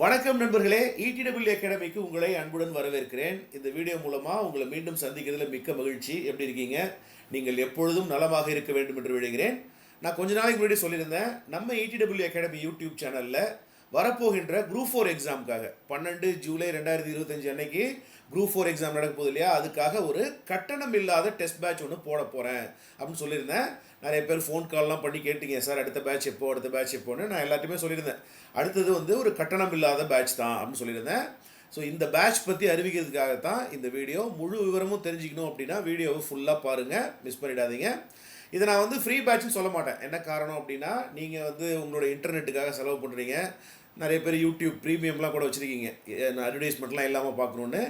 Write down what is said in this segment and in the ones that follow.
வணக்கம் நண்பர்களே இடிடபிள்யூ அகாடமிக்கு உங்களை அன்புடன் வரவேற்கிறேன். இந்த வீடியோ மூலமாக உங்களை மீண்டும் சந்திக்கிறதுல மிக்க மகிழ்ச்சி. எப்படி இருக்கீங்க? நீங்கள் எப்பொழுதும் நலமாக இருக்க வேண்டும் என்று விழுகிறேன். நான் கொஞ்ச நாளைக்கு முன்னாடி சொல்லியிருந்தேன் நம்ம இடிடபிள்யூ அகாடமி யூடியூப் சேனலில் வரப்போகின்ற குரூப் ஃபோர் எக்ஸாமுக்காக பன்னெண்டு ஜூலை ரெண்டாயிரத்தி இருபத்தஞ்சு அன்னைக்கு குரூப் ஃபோர் எக்ஸாம் நடக்க போகுது இல்லையா? அதுக்காக ஒரு கட்டணம் இல்லாத டெஸ்ட் பேட்ச் ஒன்று போட போகிறேன் அப்படின்னு சொல்லியிருந்தேன். நிறைய பேர் ஃபோன் கால்லாம் பண்ணி கேட்டீங்க சார் அடுத்த பேட்ச் எப்போ? அடுத்த பேட்ச் எப்போன்னு? நான் எல்லாத்தையுமே சொல்லியிருந்தேன். அடுத்தது வந்து ஒரு கட்டணம் இல்லாத பேட்ச் தான் அப்படின்னு சொல்லியிருந்தேன். ஸோ இந்த பேட்ச் பற்றி அறிவிக்கிறதுக்காக தான் இந்த வீடியோ. முழு விவரமும் தெரிஞ்சுக்கணும் அப்படின்னா வீடியோவை ஃபுல்லாக பாருங்கள் மிஸ் பண்ணிடாதீங்க. இதை நான் வந்து ஃப்ரீ பேட்ச்னு சொல்ல மாட்டேன். என்ன காரணம் அப்படின்னா நீங்கள் வந்து உங்களோட இன்டர்நெட்டுக்காக செலவு பண்ணுறீங்க நிறைய பேர் யூடியூப் ப்ரீமியம்லாம் கூட வச்சுருக்கீங்க. அட்வர்டைஸ்மெண்ட்லாம் இல்லாமல் பார்க்கணுன்னு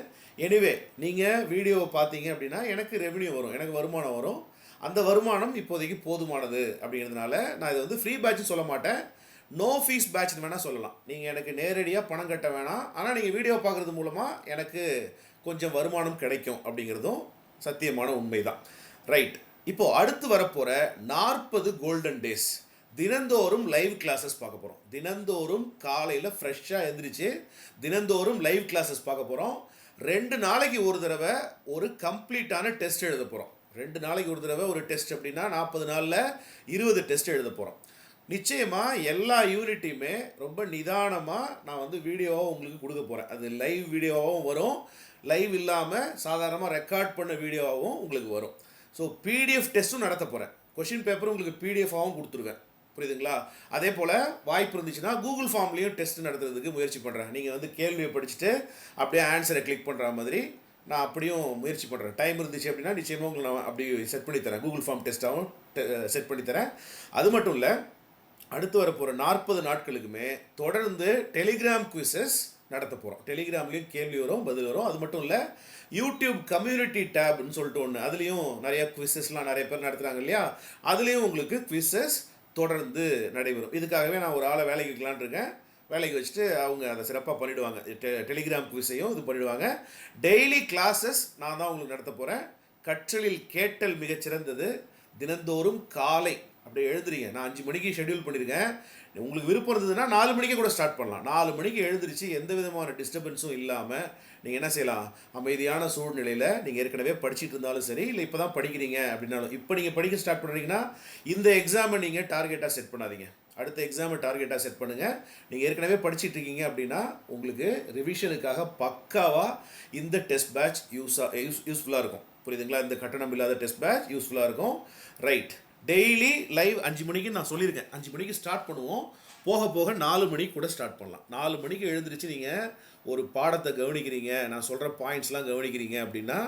எனிவே நீங்கள் வீடியோவை பார்த்தீங்க அப்படின்னா எனக்கு ரெவன்யூ வரும். எனக்கு வருமானம் வரும். அந்த வருமானம் இப்போதைக்கு போதுமானது அப்படிங்கிறதுனால நான் இதை வந்து ஃப்ரீ பேட்ச்னு சொல்ல மாட்டேன். நோ ஃபீஸ் பேட்ச்னு வேணால் சொல்லலாம். நீங்கள் எனக்கு நேரடியாக பணம் கட்ட வேணாம். ஆனால் நீங்கள் வீடியோ பார்க்குறது மூலமாக எனக்கு கொஞ்சம் வருமானம் கிடைக்கும் அப்படிங்கிறதும் சத்தியமான உண்மை தான் ரைட் இப்போது அடுத்து வரப்போகிற நாற்பது கோல்டன் டேஸ் தினந்தோறும் லைவ் கிளாஸஸ் பார்க்க போகிறோம் தினந்தோறும் காலையில் ஃப்ரெஷ்ஷாக எழுந்திரிச்சு தினந்தோறும் லைவ் கிளாஸஸ் பார்க்க போகிறோம் ரெண்டு நாளைக்கு ஒரு தடவை ஒரு கம்ப்ளீட்டான டெஸ்ட் எழுத போகிறோம் ரெண்டு நாளைக்கு ஒரு தடவை ஒரு டெஸ்ட் அப்படின்னா நாற்பது நாளில் இருபது டெஸ்ட் எழுத போகிறோம் நிச்சயமாக எல்லா யூனிட்டையுமே ரொம்ப நிதானமாக நான் வந்து வீடியோவாக உங்களுக்கு கொடுக்க போகிறேன் அது லைவ் வீடியோவாகவும் வரும். லைவ் இல்லாமல் சாதாரணமாக ரெக்கார்ட் பண்ண வீடியோவாகவும் உங்களுக்கு வரும். ஸோ பிடிஎஃப் டெஸ்ட்டும் நடத்த போகிறேன் கொஷின் பேப்பரும் உங்களுக்கு பிடிஎஃபாகவும் கொடுத்துருவேன். புரியுதுங்களா? அதே போல் வாய்ப்பு இருந்துச்சுன்னா கூகுள் ஃபார்ம்லேயும் டெஸ்ட் நடத்துறதுக்கு முயற்சி பண்ணுறேன் நீங்கள் வந்து கேள்வியை படிச்சுட்டு அப்படியே ஆன்சரை கிளிக் பண்ணுற மாதிரி நான் அப்படியும் முயற்சி பண்ணுறேன் டைம் இருந்துச்சு அப்படின்னா நிச்சயமாக உங்களுக்கு நான் அப்படி செட் பண்ணி தரேன். கூகுள் ஃபார்ம் டெஸ்ட்டாகவும் செட் பண்ணி தரேன். அது மட்டும் இல்லை அடுத்து வரப்போகிற நாற்பது நாட்களுக்குமே தொடர்ந்து டெலிகிராம் குவிசஸ் நடத்த போகிறோம் டெலிகிராம்லேயும் கேள்வி வரும் பதில் வரும். அது மட்டும் இல்லை யூடியூப் கம்யூனிட்டி டேப்னு சொல்லிட்டு ஒன்று அதுலேயும் நிறைய குவிசஸ்லாம் நிறைய பேர் நடத்துகிறாங்க இல்லையா? அதுலேயும் உங்களுக்கு குவிசஸ் தொடர்ந்து நடைபெறும். இதுக்காகவே நான் ஒரு ஆளை வேலைக்கு வைக்கலான்னு இருக்கேன். வேலைக்கு வச்சுட்டு அவங்க அதை சிறப்பாக பண்ணிவிடுவாங்க டெ டெலிகிராம் குவிஸையும் இது பண்ணிவிடுவாங்க டெய்லி கிளாஸஸ் நான் தான் உங்களுக்கு நடத்த போகிறேன் கற்றலில் கேட்டல் மிகச்சிறந்தது. தினந்தோறும் காலை அப்படியே எழுதுறீங்க நான் அஞ்சு மணிக்கு ஷெட்யூல் பண்ணியிருக்கேன் உங்களுக்கு விருப்பம் இருந்ததுன்னா நாலு மணிக்கே கூட ஸ்டார்ட் பண்ணலாம். நாலு மணிக்கு எழுந்திரிச்சு எந்த விதமான டிஸ்டர்பன்ஸும் இல்லாமல் நீங்கள் என்ன செய்யலாம்? அமைதியான சூழ்நிலையில் நீங்கள் ஏற்கனவே படிச்சுட்டு இருந்தாலும் சரி இல்லை இப்போ தான் படிக்கிறீங்க அப்படின்னாலும் இப்போ நீங்கள் படிக்க ஸ்டார்ட் பண்ணுறீங்கன்னா இந்த எக்ஸாமை நீங்கள் டார்கெட்டாக செட் பண்ணாதீங்க. அடுத்த எக்ஸாமை டார்கெட்டாக செட் பண்ணுங்கள் நீங்கள் ஏற்கனவே படிச்சுட்டு இருக்கீங்க அப்படின்னா உங்களுக்கு ரிவிஷனுக்காக பக்காவாக இந்த டெஸ்ட் பேட்ச் யூஸாக யூஸ் யூஸ்ஃபுல்லாக இருக்கும். புரியுதுங்களா? இந்த கட்டணம் இல்லாத டெஸ்ட் பேட்ச் யூஸ்ஃபுல்லாக இருக்கும். ரைட் டெய்லி லைவ் அஞ்சு மணிக்கு நான் சொல்லியிருக்கேன். அஞ்சு மணிக்கு ஸ்டார்ட் பண்ணுவோம். போக போக நாலு மணிக்கு கூட ஸ்டார்ட் பண்ணலாம். நாலு மணிக்கு எழுந்திரிச்சு நீங்கள் ஒரு பாடத்தை கவனிக்கிறீங்க. நான் சொல்கிற பாயிண்ட்ஸ்லாம் கவனிக்கிறீங்க அப்படின்னா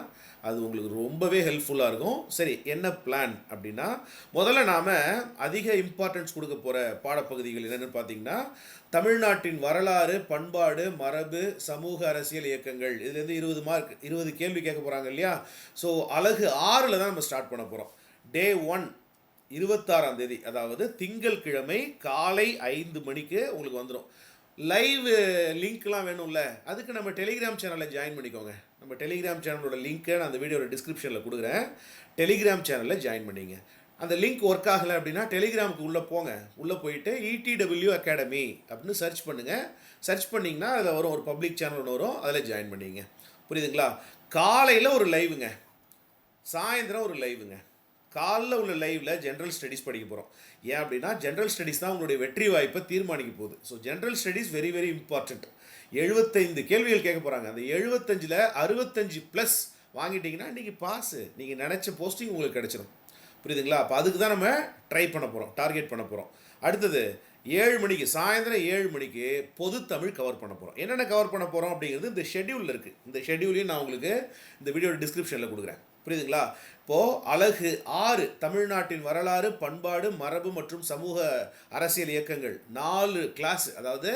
அது உங்களுக்கு ரொம்பவே ஹெல்ப்ஃபுல்லாக இருக்கும். சரி என்ன பிளான் அப்படின்னா முதல்ல நாம் அதிக இம்பார்ட்டன்ஸ் கொடுக்க போகிற பாடப்பகுதிகள் என்னென்னு பார்த்தீங்கன்னா தமிழ்நாட்டின் வரலாறு பண்பாடு மரபு சமூக அரசியல் இயக்கங்கள். இதுலேருந்து இருபது மார்க் இருபது கேள்வி கேட்க போகிறாங்க இல்லையா? ஸோ அழகு ஆறில் தான் நம்ம ஸ்டார்ட் பண்ண போகிறோம் டே ஒன் இருபத்தாறாம் தேதி அதாவது திங்கள் கிழமை காலை ஐந்து மணிக்கு உங்களுக்கு வந்துடும் லைவ் லிங்க்லாம் வேணும்ல அதுக்கு நம்ம டெலிகிராம் சேனலில் ஜாயின் பண்ணிக்கோங்க. நம்ம டெலிகிராம் சேனலோட லிங்க்கை நான் அந்த வீடியோட டிஸ்கிரிப்ஷனில் கொடுக்குறேன். டெலிகிராம் சேனலில் ஜாயின் பண்ணிங்க. அந்த லிங்க் ஒர்க் ஆகலை அப்படின்னா டெலிகிராமுக்கு உள்ளே போங்க. உள்ளே போயிட்டு இடிடபிள்யூ அகாடமி அப்படின்னு சர்ச் பண்ணுங்கள் சர்ச் பண்ணிங்கன்னா அதில் வரும் ஒரு பப்ளிக் சேனல் ஒன்று வரும் அதில் ஜாயின் பண்ணிங்க. புரியுதுங்களா? காலையில் ஒரு லைவுங்க சாயந்தரம் ஒரு லைவுங்க காலைல உள்ள லைவில் ஜென்ரல் ஸ்டடீஸ் படிக்க போகிறோம் ஏன் அப்படின்னா ஜென்ரல் ஸ்டடீஸ் தான் உங்களுடைய வெற்றி வாய்ப்பை தீர்மானிக்க போகுது. So general studies very very important எழுபத்தைந்து கேள்விகள் கேட்க போகிறாங்க அந்த எழுபத்தஞ்சில் அறுபத்தஞ்சு ப்ளஸ் வாங்கிட்டீங்கன்னா இன்றைக்கி பாஸு நீங்கள் நினச்ச போஸ்டிங் உங்களுக்கு கிடச்சிடும் புரியுதுங்களா? அப்போ அதுக்கு தான் நம்ம ட்ரை பண்ண போகிறோம் டார்கெட் பண்ண போகிறோம் அடுத்தது ஏழு மணிக்கு சாயந்தரம் ஏழு மணிக்கு பொது தமிழ் கவர் பண்ண போகிறோம் என்னென்ன கவர் பண்ண போகிறோம் அப்படிங்கிறது இந்த ஷெட்யூலில் இருக்குது இந்த ஷெட்யூலையும் நான் உங்களுக்கு இந்த வீடியோட டிஸ்கிரிப்ஷனில் கொடுக்குறேன். புரியுதுங்களா? இப்போது அழகு. ஆறு தமிழ்நாட்டின் வரலாறு பண்பாடு மரபு மற்றும் சமூக அரசியல் இயக்கங்கள். நாலு கிளாஸ் அதாவது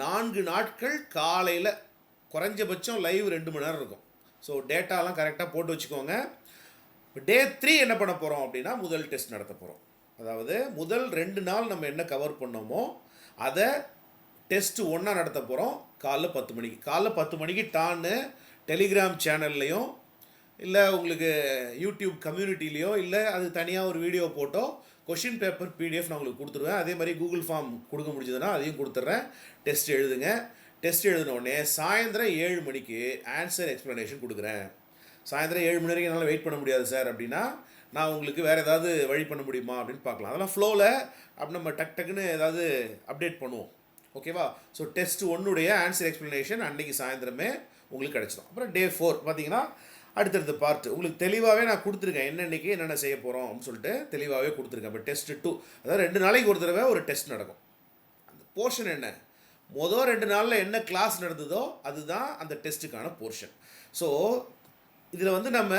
நான்கு நாட்கள் காலையில் குறைஞ்சபட்சம் லைவ் ரெண்டு மணி நேரம் இருக்கும். ஸோ டேட்டாலாம் கரெக்டாக போட்டு வச்சுக்கோங்க. டே த்ரீ என்ன பண்ண போகிறோம் அப்படின்னா முதல் டெஸ்ட் நடத்த போகிறோம் அதாவது முதல் ரெண்டு நாள் நம்ம என்ன கவர் பண்ணோமோ அதை டெஸ்ட்டு ஒன்றா நடத்த போகிறோம் காலைல பத்து மணிக்கு. காலைல பத்து மணிக்கு டான்னு டெலிகிராம் சேனல்லையும் இல்லை உங்களுக்கு யூடியூப் கம்யூனிட்டிலேயோ இல்லை அது தனியாக ஒரு video photo question paper PDF நான் உங்களுக்கு கொடுத்துருவேன். அதே மாதிரி கூகுள் ஃபார்ம் கொடுக்க முடிஞ்சதுன்னா அதையும் கொடுத்துட்றேன் டெஸ்ட் எழுதுங்க. டெஸ்ட் எழுதினோடனே சாயந்தரம் ஏழு மணிக்கு ஆன்சர் எக்ஸ்ப்ளனேஷன் கொடுக்குறேன். சாயந்தரம் ஏழு மணி வரைக்கும் என்னால் வெயிட் பண்ண முடியாது சார் அப்படின்னா நான் உங்களுக்கு வேறு ஏதாவது வழி பண்ண முடியுமா அப்படின்னு பார்க்கலாம். அதெல்லாம் ஃப்ளோவில் அப்படி நம்ம டக் டக்குன்னு ஏதாவது அப்டேட் பண்ணுவோம். ஓகேவா ஸோ டெஸ்ட் ஒன்னுடைய ஆன்சர் எக்ஸ்ப்ளனேஷன் அன்றைக்கி சாயந்தரமே உங்களுக்கு கிடச்சிடும். அப்புறம் டே ஃபோர் பார்த்தீங்கன்னா அடுத்தடுத்த பார்ட் உங்களுக்கு தெளிவாகவே நான் கொடுத்துருக்கேன். என்னென்னைக்கு என்னென்ன செய்ய போகிறோம் அப்படின்னு சொல்லிட்டு தெளிவாகவே கொடுத்துருக்கேன். இப்போ டெஸ்ட் டூ அதாவது ரெண்டு நாளைக்கு ஒரு தடவை ஒரு டெஸ்ட் நடக்கும். அந்த போர்ஷன் என்ன? மொதல் ரெண்டு நாளில் என்ன கிளாஸ் நடந்ததோ அதுதான் அந்த டெஸ்ட்டுக்கான போர்ஷன் ஸோ இதில் வந்து நம்ம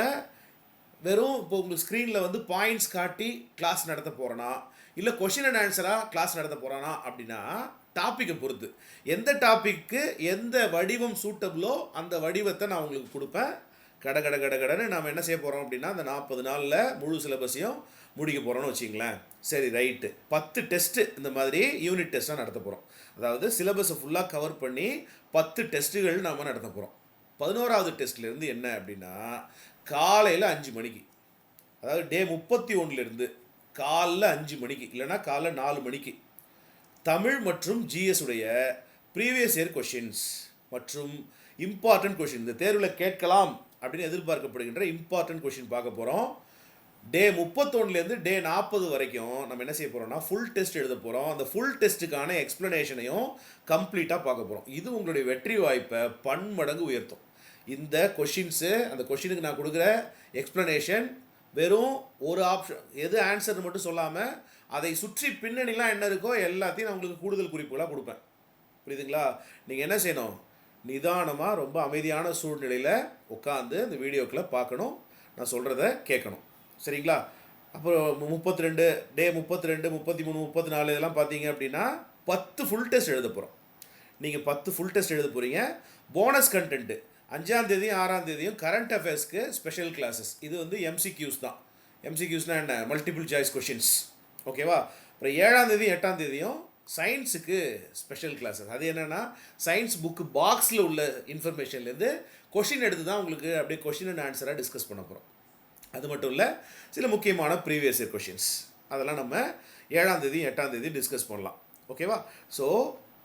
வெறும் இப்போ உங்களுக்கு ஸ்க்ரீனில் வந்து பாயிண்ட்ஸ் காட்டி கிளாஸ் நடத்த போகிறோன்னா இல்லை கொஷின் அண்ட் ஆன்சராக கிளாஸ் நடத்த போகிறானா அப்படின்னா டாப்பிக்கை பொறுத்து. எந்த டாப்பிக்கு எந்த வடிவம் சூட்டபிளோ அந்த வடிவத்தை நான் உங்களுக்கு கொடுப்பேன். கட கட கட கடன்னு நாம் என்ன செய்ய போகிறோம் அப்படின்னா அந்த நாற்பது நாளில் முழு சிலபஸையும் முடிக்க போகிறோம்னு வச்சிங்களேன் சரி ரைட்டு பத்து டெஸ்ட்டு இந்த மாதிரி யூனிட் டெஸ்ட்டாக நடத்த போகிறோம் அதாவது சிலபஸை ஃபுல்லாக கவர் பண்ணி பத்து டெஸ்ட்டுகள் நாம் நடத்த போகிறோம் பதினோராவது டெஸ்ட்லேருந்து என்ன அப்படின்னா காலையில் அஞ்சு மணிக்கு அதாவது டே முப்பத்தி ஒன்றுலேருந்து காலைல அஞ்சு மணிக்கு இல்லைன்னா காலைல நாலு மணிக்கு தமிழ் மற்றும் ஜிஎஸ் உடைய ப்ரீவியஸ் இயர் கொஷின்ஸ் மற்றும் இம்பார்ட்டன்ட் கொஷின் இந்த தேர்வில் கேட்கலாம். அப்படின்னு எதிர்பார்க்கப்படுகின்ற இம்பார்ட்டன்ட் கொஷின் பார்க்க போகிறோம் டே முப்பத்தொன்னுலேருந்து டே நாற்பது வரைக்கும் நம்ம என்ன செய்ய போகிறோம்னா ஃபுல் டெஸ்ட் எழுத போகிறோம் அந்த ஃபுல் டெஸ்ட்டுக்கான எக்ஸ்ப்ளனேஷனையும் கம்ப்ளீட்டாக பார்க்க போகிறோம் இது உங்களுடைய வெற்றி வாய்ப்பை பன்மடங்கு உயர்த்தும். இந்த கொஷின்ஸு அந்த கொஷினுக்கு நான் கொடுக்குற எக்ஸ்ப்ளனேஷன் வெறும் ஒரு ஆப்ஷன் எது ஆன்சர்னு மட்டும் சொல்லாமல் அதை சுற்றி பின்னணிலாம் என்ன இருக்கோ எல்லாத்தையும் நான் உங்களுக்கு கூடுதல் குறிப்புகளாக கொடுப்பேன். புரியுதுங்களா? நீங்கள் என்ன செய்யணும்? நிதானமாக ரொம்ப அமைதியான சூழ்நிலையில் உட்காந்து இந்த வீடியோக்களை பார்க்கணும். நான் சொல்கிறத கேட்கணும். சரிங்களா? அப்புறம் முப்பத்தி ரெண்டு டே முப்பத்தி ரெண்டு முப்பத்தி மூணு முப்பத்தி நாலு இதெல்லாம் பார்த்தீங்க அப்படின்னா பத்து ஃபுல் டெஸ்ட் எழுத போகிறோம் நீங்கள் பத்து ஃபுல் டெஸ்ட் எழுத போகிறீங்க போனஸ் கண்டென்ட்டு அஞ்சாம் தேதியும் ஆறாம் தேதியும் கரண்ட் அஃபேர்ஸ்க்கு ஸ்பெஷல் கிளாஸஸ் இது வந்து எம்சிக்யூஸ் தான். எம்சிக்யூஸ்னால் என்ன? மல்டிபிள் சாய்ஸ் கொஷின்ஸ் ஓகேவா அப்புறம் ஏழாம் எட்டாந்தேதியும் எட்டாம் தேதியும் சயின்ஸுக்கு ஸ்பெஷல் கிளாஸஸ் அது என்னென்னா சயின்ஸ் புக்கு பாக்ஸில் உள்ள இன்ஃபர்மேஷன்லேருந்து கொஷின் எடுத்து தான் உங்களுக்கு அப்படியே கொஷின் அண்ட் ஆன்சராக டிஸ்கஸ் பண்ண போகிறோம் அது மட்டும் இல்லை சில முக்கியமான ப்ரீவியஸ் இயர் கொஷின்ஸ் அதெல்லாம் நம்ம ஏழாம் தேதி எட்டாம் தேதி டிஸ்கஸ் பண்ணலாம். ஓகேவா ஸோ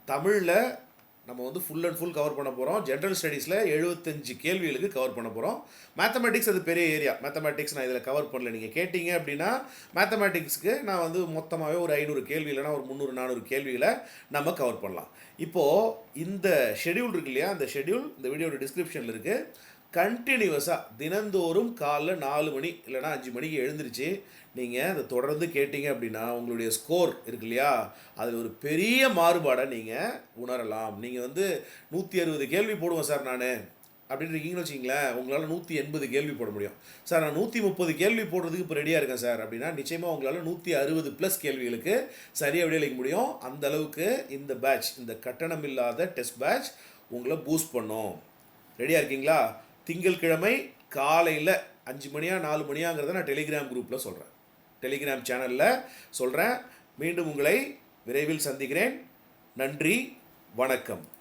தமிழில் நம்ம வந்து ஃபுல் அண்ட் ஃபுல் கவர் பண்ண போகிறோம் ஜென்ரல் ஸ்டடீஸில் எழுபத்தஞ்சு கேள்விகளுக்கு கவர் பண்ண போகிறோம் மேத்தமெட்டிக்ஸ் அது பெரிய ஏரியா மேத்தமெட்டிக்ஸ் நான் இதில் கவர் பண்ணல. நீங்கள் கேட்டிங்க அப்படின்னா மேத்தமெட்டிக்ஸ்க்கு நான் வந்து மொத்தமாகவே ஒரு ஐநூறு கேள்வி இல்லைனா ஒரு முந்நூறு நானூறு கேள்விகளை நம்ம கவர் பண்ணலாம். இப்போது இந்த ஷெடியூல் இருக்கு இல்லையா? அந்த ஷெடியூல் இந்த வீடியோட டிஸ்கிரிப்ஷனில் இருக்குது கண்டினியூவஸாக தினந்தோறும் காலைல நாலு மணி இல்லைனா அஞ்சு மணிக்கு எழுந்திருச்சு நீங்கள் அதை தொடர்ந்து கேட்டிங்க அப்படின்னா உங்களுடைய ஸ்கோர் இருக்கு இல்லையா? அதில் ஒரு பெரிய மாறுபாடை நீங்கள் உணரலாம். நீங்கள் வந்து நூற்றி அறுபது கேள்வி போடுவேன் சார் நான். அப்படின்னு இருக்கீங்கன்னு வச்சிங்களேன் உங்களால் நூற்றி எண்பது கேள்வி போட முடியும். சார் நான் நூற்றி முப்பது கேள்வி போடுறதுக்கு இப்போ ரெடியாக இருக்கேன் சார் அப்படின்னா நிச்சயமாக உங்களால் நூற்றி அறுபது ப்ளஸ் கேள்விகளுக்கு சரியாக விடையளிக்க முடியும். அந்த அளவுக்கு இந்த பேட்ச் இந்த கட்டணம் இல்லாத டெஸ்ட் பேட்ச் உங்களை பூஸ்ட் பண்ணும். ரெடியாக இருக்கீங்களா? திங்கட்கிழமை காலையில் அஞ்சு மணியா நாலு மணியாங்கிறத நான் டெலிகிராம் குரூப்பில் சொல்கிறேன் டெலிகிராம் சேனலில் சொல்கிறேன் மீண்டும் உங்களை விரைவில் சந்திக்கிறேன். நன்றி. வணக்கம்.